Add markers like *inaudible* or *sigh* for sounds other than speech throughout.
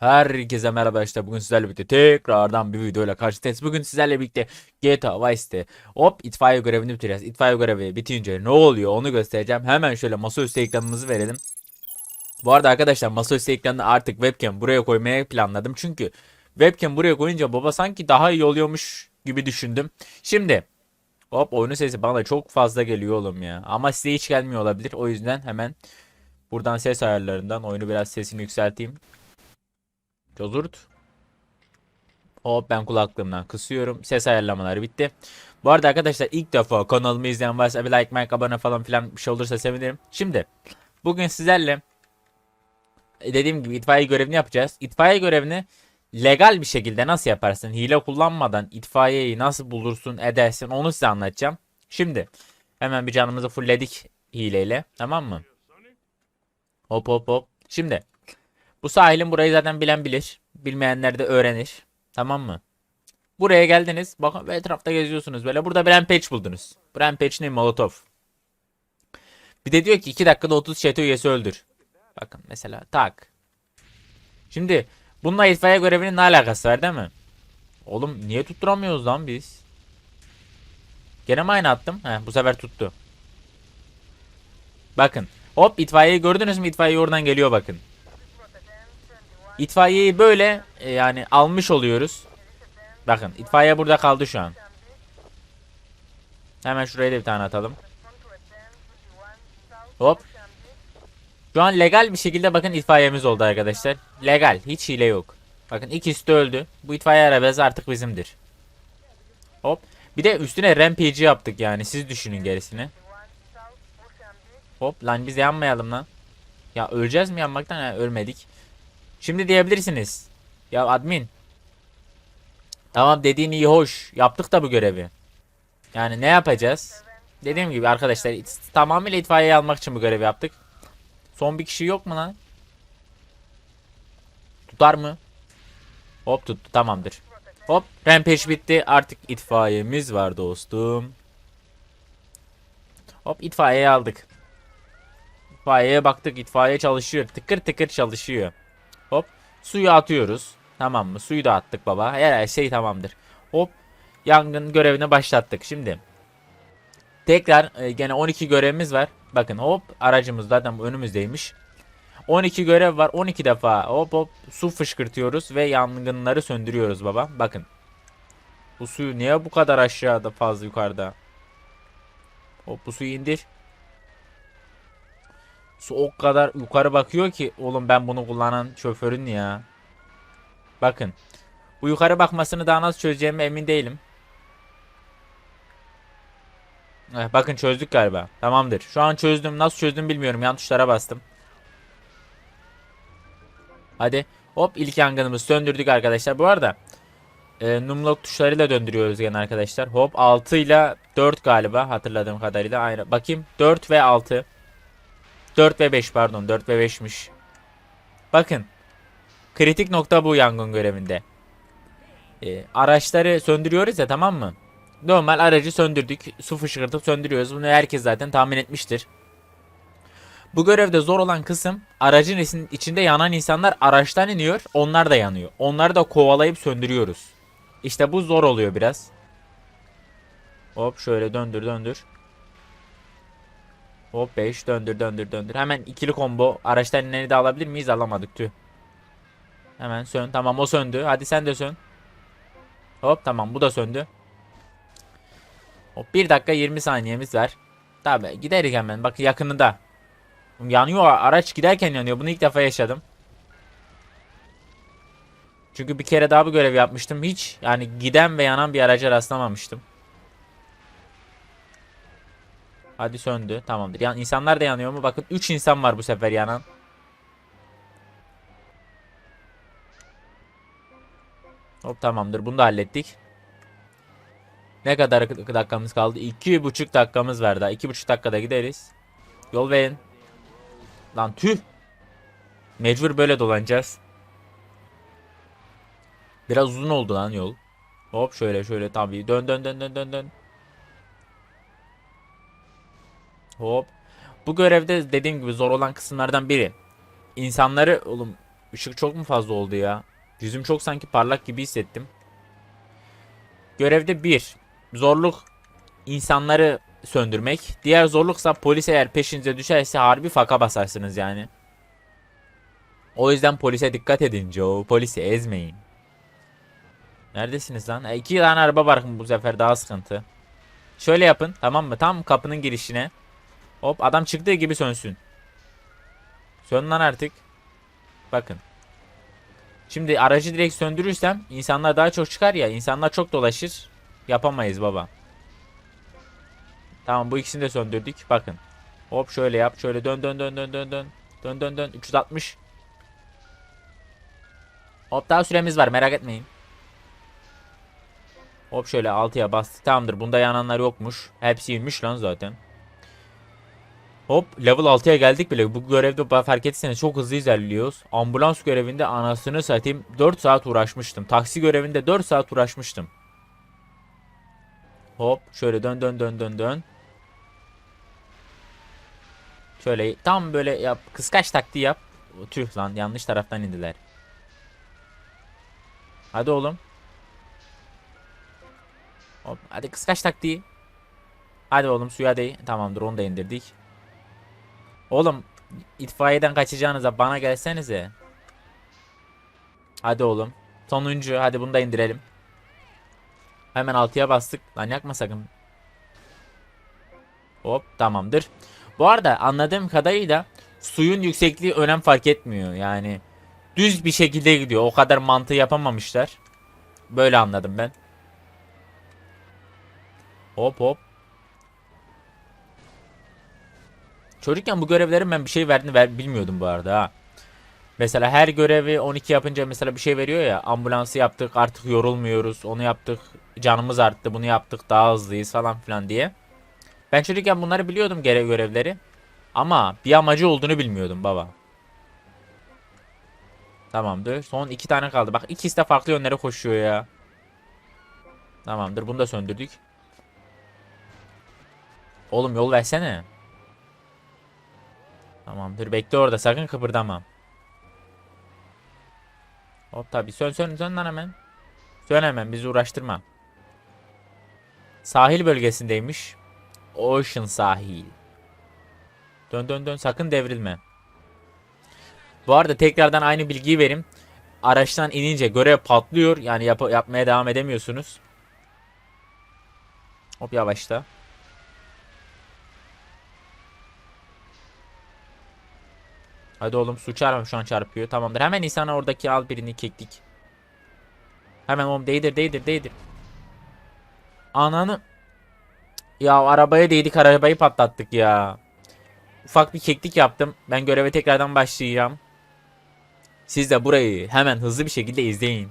Herkese merhaba işte bugün sizlerle birlikte tekrardan bir videoyla karşınızdayız. Bugün sizlerle birlikte GTA Vice'de hop itfaiye görevini bitireceğiz. İtfaiye görevi bitince ne oluyor onu göstereceğim. Hemen şöyle masaüstü ekranımızı verelim. Bu arada arkadaşlar masaüstü ekranını artık webcam buraya koymaya planladım. Çünkü webcam buraya koyunca baba sanki daha iyi oluyormuş gibi düşündüm. Şimdi hop oyunun sesi bana çok fazla geliyor oğlum ya. Ama size hiç gelmiyor olabilir. O yüzden hemen buradan ses ayarlarından oyunu biraz sesini yükselteyim. Cozurt. Hop ben kulaklığımdan kısıyorum. Ses ayarlamaları bitti. Bu arada arkadaşlar ilk defa kanalımı izleyen varsa bir like, like, abone falan filan bir şey olursa sevinirim. Şimdi bugün sizlerle e, dediğim gibi itfaiye görevini yapacağız. İtfaiye görevini legal bir şekilde nasıl yaparsın? Hile kullanmadan itfaiyeyi nasıl bulursun, edersin onu size anlatacağım. Şimdi hemen bir canımızı fullledik hileyle. Tamam mı? Hop hop hop. Şimdi bu sahilin burayı zaten bilen bilir. Bilmeyenler de öğrenir. Tamam mı? Buraya geldiniz. Bakın ve etrafta geziyorsunuz böyle. Burada bir rampage buldunuz. Bu rampage ne? Molotov. Bir de diyor ki 2 dakikada 30 çete üyesi öldür. Bakın mesela tak. Şimdi bununla itfaiye görevinin ne alakası var değil mi? Oğlum niye tutturamıyoruz lan biz? Gene mi aynı attım? He, bu sefer tuttu. Bakın. Hop itfaiyeyi gördünüz mü? İtfaiye oradan geliyor bakın. İtfaiyeyi böyle e, yani almış oluyoruz. Bakın itfaiye burada kaldı şu an. Hemen şuraya da bir tane atalım. Hop. Şu an legal bir şekilde bakın itfaiyemiz oldu arkadaşlar. Legal. Hiç hile yok. Bakın ikisi de öldü. Bu itfaiye arabası artık bizimdir. Hop. Bir de üstüne rampage yaptık yani. Siz düşünün gerisini. Hop lan biz yanmayalım lan. Ya öleceğiz mi yanmaktan? Ha, ölmedik. Şimdi diyebilirsiniz. Ya admin. Tamam dediğin iyi hoş. Yaptık da bu görevi. Yani ne yapacağız? Dediğim gibi arkadaşlar tamamıyla itfaiyeyi almak için bu görevi yaptık. Son bir kişi yok mu lan? Tutar mı? Hop tuttu tamamdır. Hop rampage bitti. Artık itfaiyemiz var dostum. Hop itfaiyeyi aldık. İtfaiyeye baktık. itfaiye çalışıyor. Tıkır tıkır çalışıyor. Hop suyu atıyoruz. Tamam mı? Suyu da attık baba. Her şey tamamdır. Hop yangın görevini başlattık. Şimdi tekrar e, gene 12 görevimiz var. Bakın hop aracımız zaten önümüzdeymiş. 12 görev var. 12 defa hop hop su fışkırtıyoruz ve yangınları söndürüyoruz baba. Bakın. Bu suyu niye bu kadar aşağıda fazla yukarıda? Hop bu suyu indir. Su o kadar yukarı bakıyor ki oğlum ben bunu kullanan şoförün ya. Bakın. Bu yukarı bakmasını daha nasıl çözeceğime emin değilim. Eh, bakın çözdük galiba. Tamamdır. Şu an çözdüm. Nasıl çözdüm bilmiyorum. Yan tuşlara bastım. Hadi. Hop ilk yangınımızı söndürdük arkadaşlar. Bu arada e, numlock tuşlarıyla döndürüyoruz gene arkadaşlar. Hop 6 ile 4 galiba hatırladığım kadarıyla. Aynı. Bakayım 4 ve 6. 4 ve 5 pardon 4 ve 5'miş. Bakın. Kritik nokta bu yangın görevinde. Ee, araçları söndürüyoruz ya tamam mı? Normal aracı söndürdük. Su fışkırtıp söndürüyoruz. Bunu herkes zaten tahmin etmiştir. Bu görevde zor olan kısım aracın içinde yanan insanlar araçtan iniyor. Onlar da yanıyor. Onları da kovalayıp söndürüyoruz. İşte bu zor oluyor biraz. Hop şöyle döndür döndür. Hop 5 döndür döndür döndür. Hemen ikili combo. Araçtan ineni de alabilir miyiz? Alamadık tüh. Hemen sön. Tamam o söndü. Hadi sen de sön. Hop tamam bu da söndü. Hop 1 dakika 20 saniyemiz var. Tabi giderik hemen. Bak yakınında. Yanıyor araç giderken yanıyor. Bunu ilk defa yaşadım. Çünkü bir kere daha bu görev yapmıştım. Hiç yani giden ve yanan bir araca rastlamamıştım. Hadi söndü. Tamamdır. Yani insanlar da yanıyor mu? Bakın 3 insan var bu sefer yanan. Hop tamamdır. Bunu da hallettik. Ne kadar dak- dakikamız kaldı? 2,5 dakikamız var daha. 2,5 dakikada gideriz. Yol verin. Lan tüh. Mecbur böyle dolanacağız. Biraz uzun oldu lan yol. Hop şöyle şöyle tabii. Dön dön dön dön dön dön. Hop. Bu görevde dediğim gibi zor olan kısımlardan biri. İnsanları oğlum Işık çok mu fazla oldu ya? Yüzüm çok sanki parlak gibi hissettim. Görevde 1. Zorluk insanları söndürmek. Diğer zorluksa polis eğer peşinize düşerse harbi faka basarsınız yani. O yüzden polise dikkat edin Joe. Polisi ezmeyin. Neredesiniz lan? E, iki tane araba var bu sefer daha sıkıntı. Şöyle yapın tamam mı? Tam kapının girişine. Hop adam çıktığı gibi sönsün. Sön lan artık. Bakın. Şimdi aracı direkt söndürürsem insanlar daha çok çıkar ya. insanlar çok dolaşır. Yapamayız baba. Tamam bu ikisini de söndürdük. Bakın. Hop şöyle yap. Şöyle dön dön dön dön dön dön. Dön dön dön. 360. Hop daha süremiz var merak etmeyin. Hop şöyle 6'ya bastık. Tamamdır. Bunda yananlar yokmuş. Hepsi inmiş lan zaten. Hop level 6'ya geldik bile. Bu görevde fark etseniz çok hızlı ilerliyoruz. Ambulans görevinde anasını satayım 4 saat uğraşmıştım. Taksi görevinde 4 saat uğraşmıştım. Hop şöyle dön dön dön dön dön. Şöyle tam böyle yap kıskaç taktiği yap. Tüh lan yanlış taraftan indiler. Hadi oğlum. Hop hadi kıskaç taktiği. Hadi oğlum suya değ. Tamamdır onu da indirdik. Oğlum itfaiyeden kaçacağınıza bana gelsenize. Hadi oğlum. Sonuncu hadi bunu da indirelim. Hemen altıya bastık. Lan yakma sakın. Hop tamamdır. Bu arada anladığım kadarıyla suyun yüksekliği önem fark etmiyor. Yani düz bir şekilde gidiyor. O kadar mantığı yapamamışlar. Böyle anladım ben. Hop hop. Çocukken bu görevlerin ben bir şey verdiğini ver, bilmiyordum bu arada ha. Mesela her görevi 12 yapınca mesela bir şey veriyor ya. Ambulansı yaptık artık yorulmuyoruz. Onu yaptık canımız arttı bunu yaptık daha hızlıyız falan filan diye. Ben çocukken bunları biliyordum görev görevleri. Ama bir amacı olduğunu bilmiyordum baba. Tamamdır. Son iki tane kaldı. Bak ikisi de farklı yönlere koşuyor ya. Tamamdır. Bunu da söndürdük. Oğlum yol versene. Tamamdır. Bekle orada. Sakın kıpırdama. Hop tabi. Sön sön sön lan hemen. Sön hemen. Bizi uğraştırma. Sahil bölgesindeymiş. Ocean sahil. Dön dön dön. Sakın devrilme. Bu arada tekrardan aynı bilgiyi vereyim. Araçtan inince görev patlıyor. Yani yap yapmaya devam edemiyorsunuz. Hop yavaşla. Hadi oğlum su çarpma şu an çarpıyor. Tamamdır. Hemen insana oradaki al birini keklik. Hemen oğlum değdir değdir değdir. Ananı. Ya arabaya değdik arabayı patlattık ya. Ufak bir keklik yaptım. Ben göreve tekrardan başlayacağım. Siz de burayı hemen hızlı bir şekilde izleyin.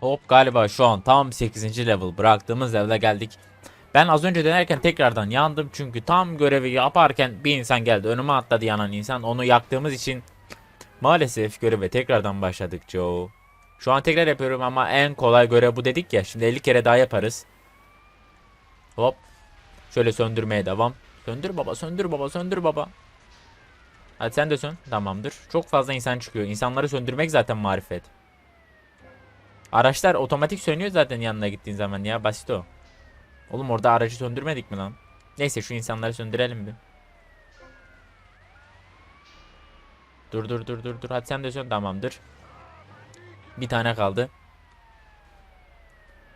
Hop galiba şu an tam 8. level bıraktığımız level'e geldik. Ben az önce dönerken tekrardan yandım çünkü tam görevi yaparken bir insan geldi. Önüme atladı yanan insan. Onu yaktığımız için maalesef göreve tekrardan başladık Joe. Şu an tekrar yapıyorum ama en kolay görev bu dedik ya. Şimdi 50 kere daha yaparız. Hop. Şöyle söndürmeye devam. Söndür baba, söndür baba, söndür baba. Hadi sen de sön. Tamamdır. Çok fazla insan çıkıyor. İnsanları söndürmek zaten marifet. Araçlar otomatik sönüyor zaten yanına gittiğin zaman ya. Basit o. Oğlum orada aracı söndürmedik mi lan? Neyse şu insanları söndürelim bir. Dur dur dur dur dur. Hadi sen de sön. Tamamdır. Bir tane kaldı.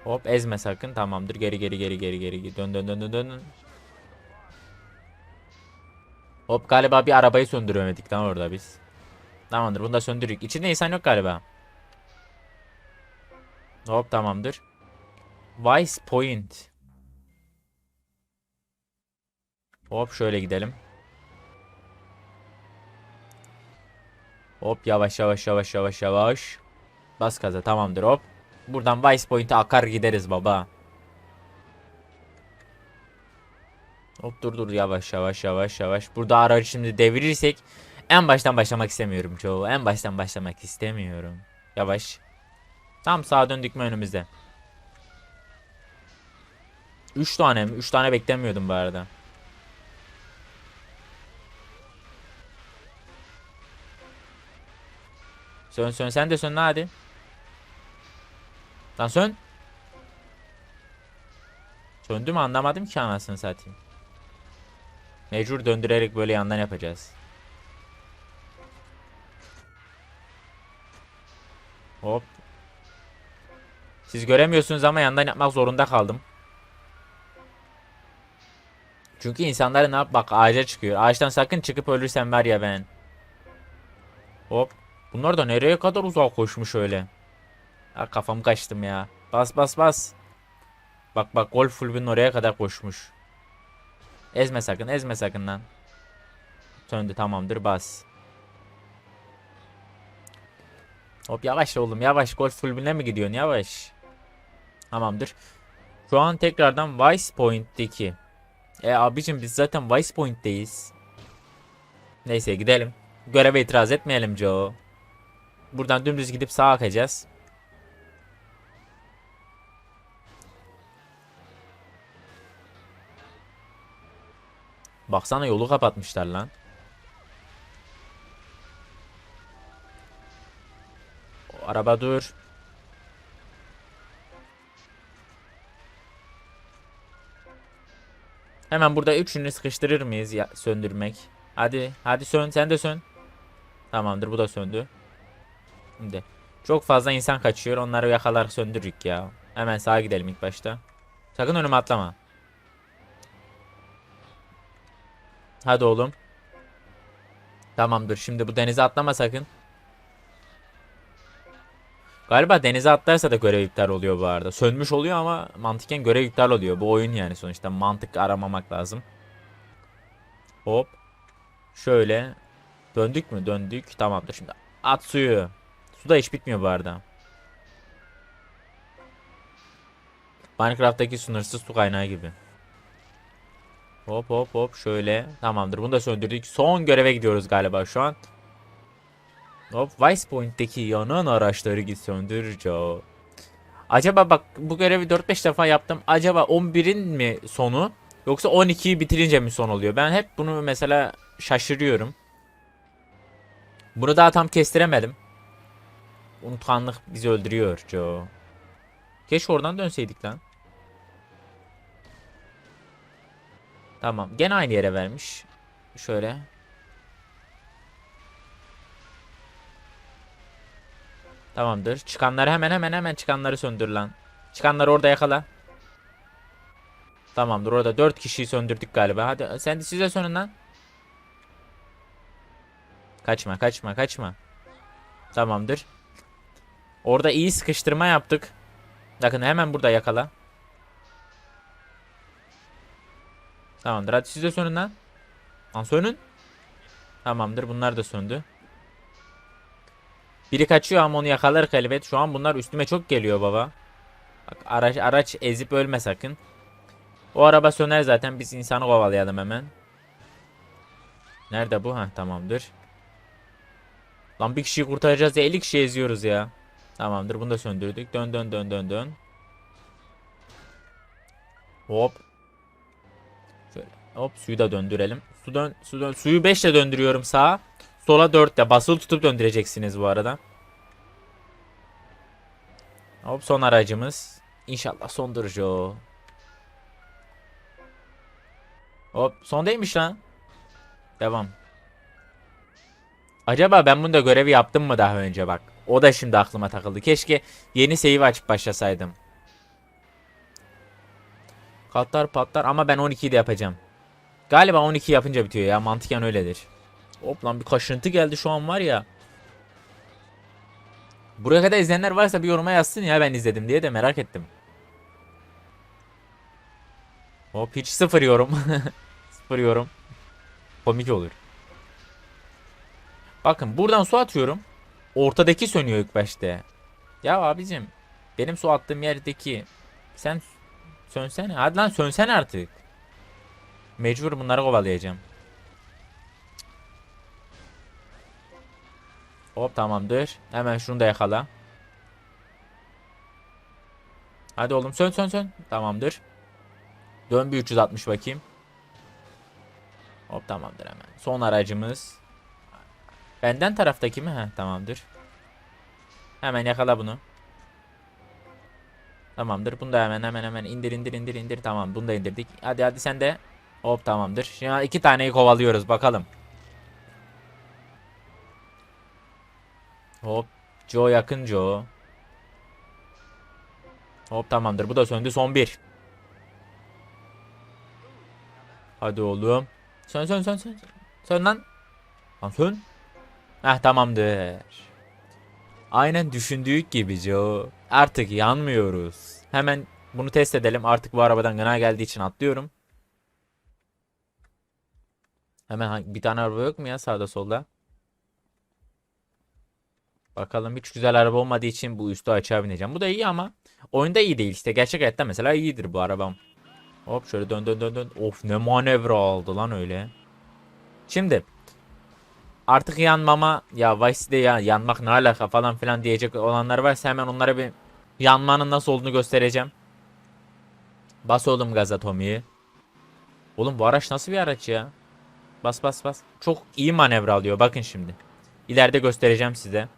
Hop ezme sakın. Tamamdır. Geri geri geri geri geri. Dön dön dön dön dön. Hop galiba bir arabayı söndüremedik lan orada biz. Tamamdır bunu da söndürdük. İçinde insan yok galiba. Hop tamamdır. Vice Point. Hop şöyle gidelim. Hop yavaş yavaş yavaş yavaş yavaş. Bas gaza tamamdır hop. Buradan Vice Point'e akar gideriz baba. Hop dur dur yavaş yavaş yavaş yavaş. Burada aracı şimdi devirirsek en baştan başlamak istemiyorum çoğu. En baştan başlamak istemiyorum. Yavaş. Tam sağa döndük mü önümüzde. 3 tane mi? 3 tane beklemiyordum bu arada. Sön sön sen de sön hadi. Lan sön. Söndü mü anlamadım ki anasını satayım. Mecbur döndürerek böyle yandan yapacağız. Hop. Siz göremiyorsunuz ama yandan yapmak zorunda kaldım. Çünkü insanlar ne yap bak ağaca çıkıyor. Ağaçtan sakın çıkıp ölürsen var ya ben. Hop. Bunlar da nereye kadar uzak koşmuş öyle. Ha, kafam kaçtım ya. Bas bas bas. Bak bak golf kulübünün oraya kadar koşmuş. Ezme sakın ezme sakın lan. Söndü tamamdır bas. Hop yavaş oğlum yavaş golf kulübüne mi gidiyorsun yavaş. Tamamdır. Şu an tekrardan Vice Point'teki. E abicim biz zaten Vice Point'teyiz. Neyse gidelim. Göreve itiraz etmeyelim Joe. Buradan dümdüz gidip sağa akacağız. Baksana yolu kapatmışlar lan. Araba dur. Hemen burada üçünü sıkıştırır mıyız ya söndürmek? Hadi, hadi sön, sen de sön. Tamamdır, bu da söndü. Şimdi çok fazla insan kaçıyor. Onları yakalar söndürürük ya. Hemen sağa gidelim ilk başta. Sakın önüme atlama. Hadi oğlum. Tamamdır. Şimdi bu denize atlama sakın. Galiba denize atlarsa da görev iptal oluyor bu arada. Sönmüş oluyor ama mantıken görev iptal oluyor. Bu oyun yani sonuçta mantık aramamak lazım. Hop. Şöyle. Döndük mü? Döndük. Tamamdır. Şimdi at suyu. Su da hiç bitmiyor bu arada. Minecraft'taki sınırsız su kaynağı gibi. Hop hop hop şöyle. Tamamdır bunu da söndürdük. Son göreve gidiyoruz galiba şu an. Hop Vice Point'teki yanan araçları git söndür Joe. Acaba bak bu görevi 4-5 defa yaptım. Acaba 11'in mi sonu yoksa 12'yi bitirince mi son oluyor? Ben hep bunu mesela şaşırıyorum. Bunu daha tam kestiremedim. Unutkanlık bizi öldürüyor Joe. Keşke oradan dönseydik lan. Tamam. Gene aynı yere vermiş. Şöyle. Tamamdır. Çıkanları hemen hemen hemen çıkanları söndür lan. Çıkanları orada yakala. Tamamdır. Orada 4 kişiyi söndürdük galiba. Hadi sen de size sönün lan. Kaçma kaçma kaçma. Tamamdır. Orada iyi sıkıştırma yaptık. Bakın hemen burada yakala. Tamamdır. Hadi siz de sönün lan. Lan sönün. Tamamdır. Bunlar da söndü. Biri kaçıyor ama onu yakalar elbet. Şu an bunlar üstüme çok geliyor baba. Bak araç araç ezip ölme sakın. O araba söner zaten biz insanı kovalayalım hemen. Nerede bu? Ha tamamdır. Lan bir kişiyi kurtaracağız ya 50 kişi eziyoruz ya. Tamamdır bunu da söndürdük. Dön dön dön dön dön. Hop. Şöyle hop suyu da döndürelim. Su dön, su dön, suyu 5 ile döndürüyorum sağa. Sola 4 ile basılı tutup döndüreceksiniz bu arada. Hop son aracımız. İnşallah sondur Joe. Hop son değilmiş lan. Devam. Acaba ben bunda görevi yaptım mı daha önce bak. O da şimdi aklıma takıldı. Keşke yeni save açıp başlasaydım. Katlar patlar ama ben 12'yi de yapacağım. Galiba 12 yapınca bitiyor ya mantıken öyledir. Hop lan bir kaşıntı geldi şu an var ya. Buraya kadar izleyenler varsa bir yoruma yazsın ya ben izledim diye de merak ettim. Hop hiç sıfır yorum. *laughs* sıfır yorum. Komik olur. Bakın buradan su atıyorum. Ortadaki sönüyor ilk başta. Ya abicim benim su attığım yerdeki sen sönsene. Hadi lan sönsene artık. Mecbur bunları kovalayacağım. Hop tamamdır. Hemen şunu da yakala. Hadi oğlum sön sön sön. Tamamdır. Dön bir 360 bakayım. Hop tamamdır hemen. Son aracımız. Benden taraftaki mi? Heh tamamdır. Hemen yakala bunu. Tamamdır. Bunu da hemen hemen hemen indir indir indir indir. Tamam bunu da indirdik. Hadi hadi sen de. Hop tamamdır. Şimdi iki taneyi kovalıyoruz bakalım. Hop. Joe yakın Joe. Hop tamamdır. Bu da söndü. Son bir. Hadi oğlum. Sön sön sön sön. Sön lan. Lan sön. Heh tamamdır. Aynen düşündüğük gibi Joe. Artık yanmıyoruz. Hemen bunu test edelim. Artık bu arabadan gına geldiği için atlıyorum. Hemen bir tane araba yok mu ya sağda solda? Bakalım hiç güzel araba olmadığı için bu üstü açığa bineceğim. Bu da iyi ama oyunda iyi değil işte. Gerçek hayatta mesela iyidir bu arabam. Hop şöyle dön dön dön dön. Of ne manevra aldı lan öyle. Şimdi artık yanmama ya Vice'de ya yanmak ne alaka falan filan diyecek olanlar varsa hemen onlara bir yanmanın nasıl olduğunu göstereceğim. Bas oğlum gaza Tommy'yi. Oğlum bu araç nasıl bir araç ya? Bas bas bas. Çok iyi manevra alıyor bakın şimdi. İleride göstereceğim size.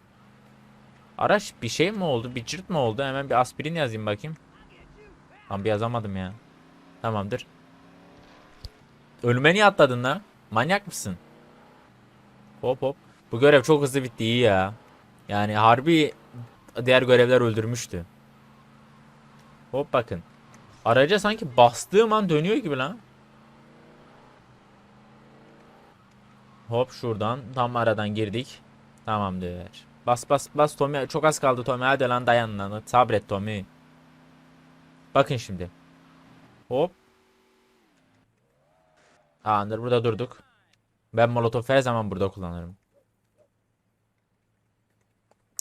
Araç bir şey mi oldu? Bir cırt mı oldu? Hemen bir aspirin yazayım bakayım. Lan bir yazamadım ya. Tamamdır. Ölüme niye atladın lan? Manyak mısın? Hop hop. Bu görev çok hızlı bitti iyi ya. Yani harbi diğer görevler öldürmüştü. Hop bakın. Araca sanki bastığım an dönüyor gibi lan. Hop şuradan tam aradan girdik. Tamamdır. Bas bas bas Tommy çok az kaldı Tommy hadi lan dayan lan sabret Tommy. Bakın şimdi. Hop. Tamamdır burada durduk. Ben molotof her zaman burada kullanırım.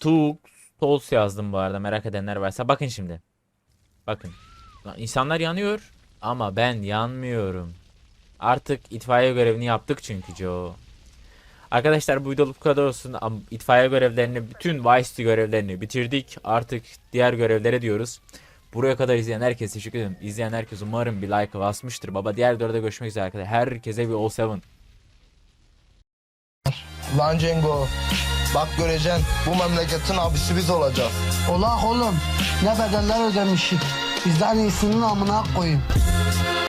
Tuk Tols yazdım bu arada merak edenler varsa. Bakın şimdi. Bakın. Lan insanlar yanıyor ama ben yanmıyorum. Artık itfaiye görevini yaptık çünkü Joe. Arkadaşlar bu videoluk bu kadar olsun. İtfaiye görevlerini, bütün Vice City görevlerini bitirdik. Artık diğer görevlere diyoruz. Buraya kadar izleyen herkese teşekkür ederim. İzleyen herkes umarım bir like basmıştır. Baba diğer videoda görüşmek üzere arkadaşlar. Herkese bir O7. Lan Cengo, bak göreceksin bu memleketin abisi biz olacağız. Ola oğlum ne bedeller ödemişik. Bizden iyisinin amına koyayım.